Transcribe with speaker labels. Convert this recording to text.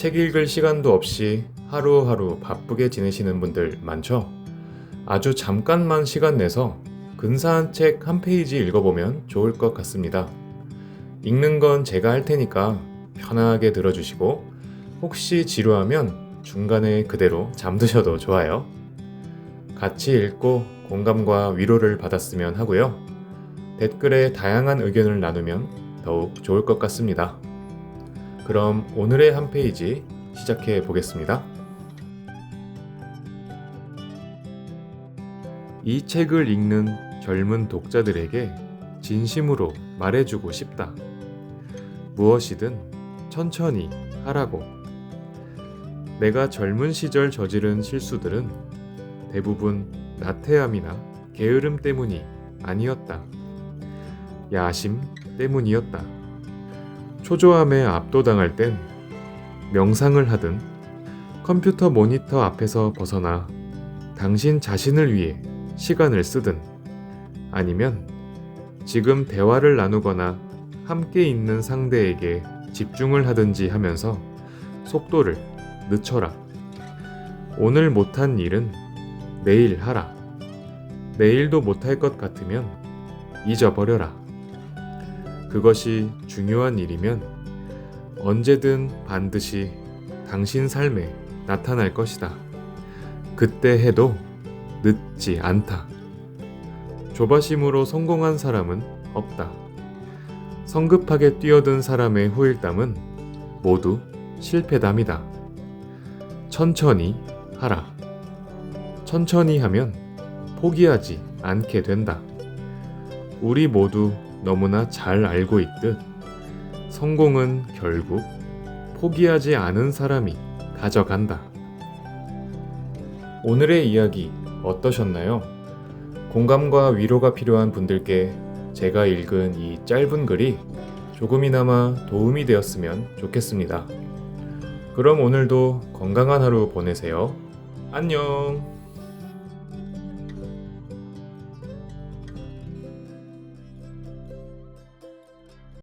Speaker 1: 책 읽을 시간도 없이 하루하루 바쁘게 지내시는 분들 많죠? 아주 잠깐만 시간 내서 근사한 책 한 페이지 읽어보면 좋을 것 같습니다. 읽는 건 제가 할 테니까 편하게 들어주시고 혹시 지루하면 중간에 그대로 잠드셔도 좋아요. 같이 읽고 공감과 위로를 받았으면 하고요. 댓글에 다양한 의견을 나누면 더욱 좋을 것 같습니다. 그럼 오늘의 한 페이지 시작해 보겠습니다. 이 책을 읽는 젊은 독자들에게 진심으로 말해주고 싶다. 무엇이든 천천히 하라고. 내가 젊은 시절 저지른 실수들은 대부분 나태함이나 게으름 때문이 아니었다. 야심 때문이었다. 초조함에 압도당할 땐 명상을 하든 컴퓨터 모니터 앞에서 벗어나 당신 자신을 위해 시간을 쓰든 아니면 지금 대화를 나누거나 함께 있는 상대에게 집중을 하든지 하면서 속도를 늦춰라. 오늘 못한 일은 내일 하라. 내일도 못할 것 같으면 잊어버려라. 그것이 중요한 일이면 언제든 반드시 당신 삶에 나타날 것이다. 그때 해도 늦지 않다. 조바심으로 성공한 사람은 없다. 성급하게 뛰어든 사람의 후일담은 모두 실패담이다. 천천히 하라. 천천히 하면 포기하지 않게 된다. 우리 모두 너무나 잘 알고 있듯 성공은 결국 포기하지 않은 사람이 가져간다. 오늘의 이야기 어떠셨나요? 공감과 위로가 필요한 분들께 제가 읽은 이 짧은 글이 조금이나마 도움이 되었으면 좋겠습니다. 그럼 오늘도 건강한 하루 보내세요. 안녕!